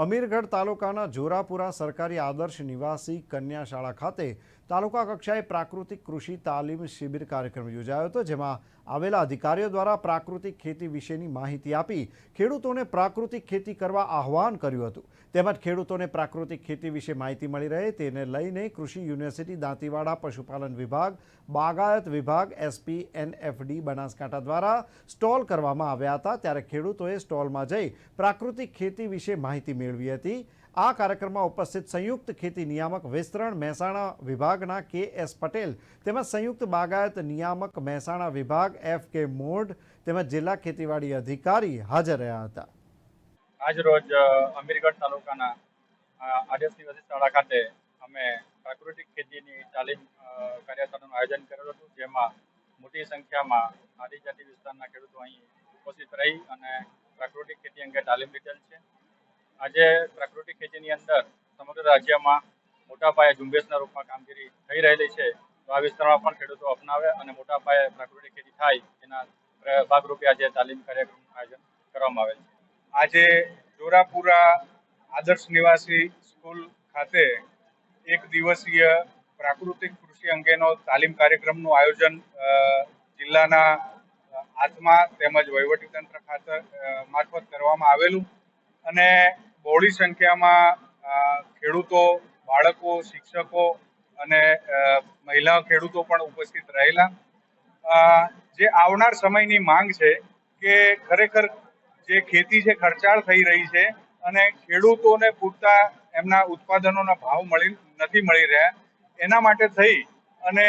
અમીરગઢ તાલુકાના જોરાપુરા સરકારી આદર્શ નિવાસી કન્યા શાળા ખાતે તાલુકા કક્ષાએ પ્રાકૃતિક કૃષિ તાલીમ શિબિર કાર્યક્રમ યોજાયો હતો, જેમાં આવેલા અધિકારીઓ દ્વારા પ્રાકૃતિક ખેતી વિશેની માહિતી આપી ખેડૂતોને પ્રાકૃતિક ખેતી કરવા આહવાન કર્યું હતું. તેમજ ખેડૂતોને પ્રાકૃતિક ખેતી વિશે માહિતી મળી રહે તેને લઈને કૃષિ યુનિવર્સિટી દાંતીવાડા, પશુપાલન વિભાગ, બાગાયત વિભાગ, એસપી, એનએફડી, બનાસકાંઠા દ્વારા સ્ટોલ કરવામાં આવ્યા હતા. ત્યારે ખેડૂતોએ સ્ટોલમાં જઈ પ્રાકૃતિક ખેતી વિશે માહિતી મેળવી હતી. આ કાર્યક્રમમાં ઉપસ્થિત સંયુક્ત ખેતી નિયામક વિસ્તરણ મહેસાણા વિભાગના કે એસ પટેલ તેમજ સંયુક્ત બાગાયત નિયામક મહેસાણા વિભાગ એફ કે મોઢ તેમજ જિલ્લા ખેતીવાડી અધિકારી હાજર રહ્યા હતા. અ, અમીરગઢ તાલુકાના અ, આદર્શ નિવાસી ખાતે અમે પ્રાકૃતિક ખેતીની તાલીમ કાર્યશાળાનું આયોજન કરેલું હતું જેમાં મોટી સંખ્યામાં આદિજાતિ વિસ્તારના ખેડૂતો અહીં ઉપસ્થિત રહી અને પ્રાકૃતિક ખેતી અંગે તાલીમ લીધેલ છે. આજે પ્રાકૃતિક ખેતીની અંદર સમગ્ર રાજ્યમાં મોટા પાયે ઝુંબેશના રૂપમાં કામગીરી થઈ રહેલી છે. તો આ વિસ્તારમાં પણ ખેડૂતો અપનાવે અને મોટા પાયે પ્રાકૃતિક ખેતી થાય એના ભાગરૂપે આજે તાલીમ કાર્યક્રમનું આયોજન કરવામાં આવેલ છે. આજે જોરાપુરા આદર્શ નિવાસી સ્કૂલ ખાતે એક દિવસીય પ્રાકૃતિક કૃષિ અંગેનો તાલીમ કાર્યક્રમનું આયોજન જિલ્લાના આત્મા તેમજ વહીવટીતંત્ર ખાતે અ, મારફત કરવામાં આવેલું. અને બહોળી સંખ્યામાં ખેડૂતો, બાળકો, શિક્ષકો અને મહિલા ખેડૂતો પણ ઉપસ્થિત રહેલા. જે આવનાર સમયની માંગ છે કે ખરેખર જે ખેતી છે ખર્ચાળ થઈ રહી છે અને ખેડૂતોને પૂરતા એમના ઉત્પાદનોના ભાવ મળી, નથી મળી રહ્યા, એના માટે થઈ અને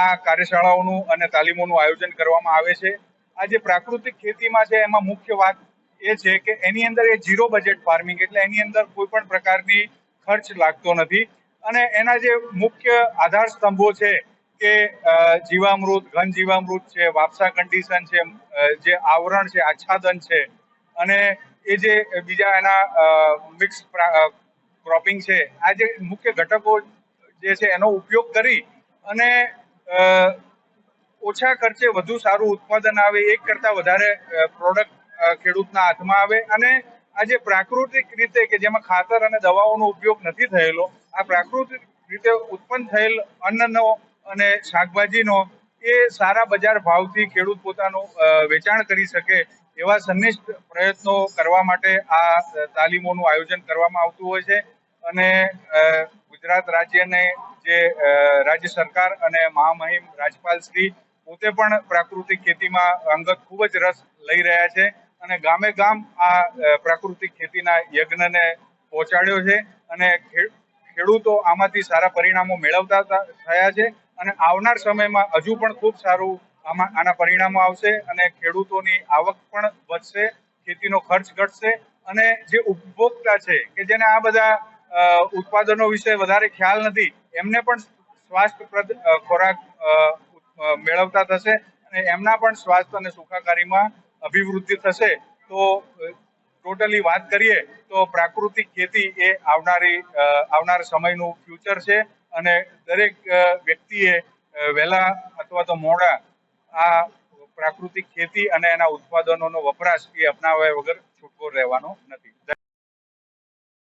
આ કાર્યશાળાઓનું અને તાલીમોનું આયોજન કરવામાં આવે છે. આ જે પ્રાકૃતિક ખેતીમાં છે, એમાં મુખ્ય વાત એ છે કે એની અંદર એ ઝીરો બજેટ ફાર્મિંગ એટલે એની અંદર કોઈ પણ પ્રકારની ખર્ચ લાગતો નથી. અને એના જે મુખ્ય આધાર સ્તંભો છે કે જીવામૃત, ઘન જીવામૃત છે, વાપસા કન્ડિશન છે જે આવરણ છે, આચ્છાદન છે, અને એ જે બીજા એના મિક્સ ક્રોપિંગ છે, આ જે મુખ્ય ઘટકો જે છે એનો ઉપયોગ કરી અને ઓછા ખર્ચે વધુ સારું ઉત્પાદન આવે એક કરતા વધારે પ્રોડક્ટ ખેડૂતના હાથમાં આવે અને આ જે પ્રાકૃતિક રીતે કે જેમાં ખાતર અને દવાઓનો ઉપયોગ નથી થયેલો, આ પ્રાકૃતિક રીતે ઉત્પન્ન થયેલ અન્નનો અને શાકભાજીનો એ સારા બજાર ભાવથી ખેડૂત પોતાનું વેચાણ કરી શકે એવા સંનિષ્ઠ પ્રયત્નો કરવા માટે આ તાલીમોનું આયોજન કરવામાં આવતું હોય છે. અને ગુજરાત રાજ્યને જે રાજ્ય સરકાર અને મહામહિમ રાજપાલ શ્રી પોતે પણ પ્રાકૃતિક ખેતીમાં અંગત ખૂબ જ રસ લઈ રહ્યા છે. અને ગામે ગામ આ પ્રાકૃતિક ખેતીના યજ્ઞને પહોંચાડ્યો છે અને ખેડૂતો આમાંથી સારા પરિણામો મેળવતા થયા છે અને આવનાર સમયમાં હજુ પણ ખૂબ સારું આમાં, આના પરિણામો આવશે અને ખેડૂતોની આવક પણ વધશે, ખેતીનો ખર્ચ ઘટશે અને જે ઉપભોક્તા છે કે જેને આ બધા ઉત્પાદનો વિશે વધારે ખ્યાલ નથી, એમને પણ સ્વાસ્થ્યપ્રદ ખોરાક મેળવતા થશે અને એમના પણ સ્વાસ્થ્ય અને સુખાકારીમાં અભિવૃદ્ધિ થશે, તો ટોટલી વાત કરીએ, તો પ્રાકૃતિક ખેતી એ આવનારી આવનાર સમયનું ફ્યુચર છે અને દરેક વ્યક્તિએ વહેલા અથવા તો મોડા આ પ્રાકૃતિક ખેતી અને એના ઉત્પાદનોનો વપરાશ એ અપનાવ્યા વગર છૂટકો રહેવાનો નથી.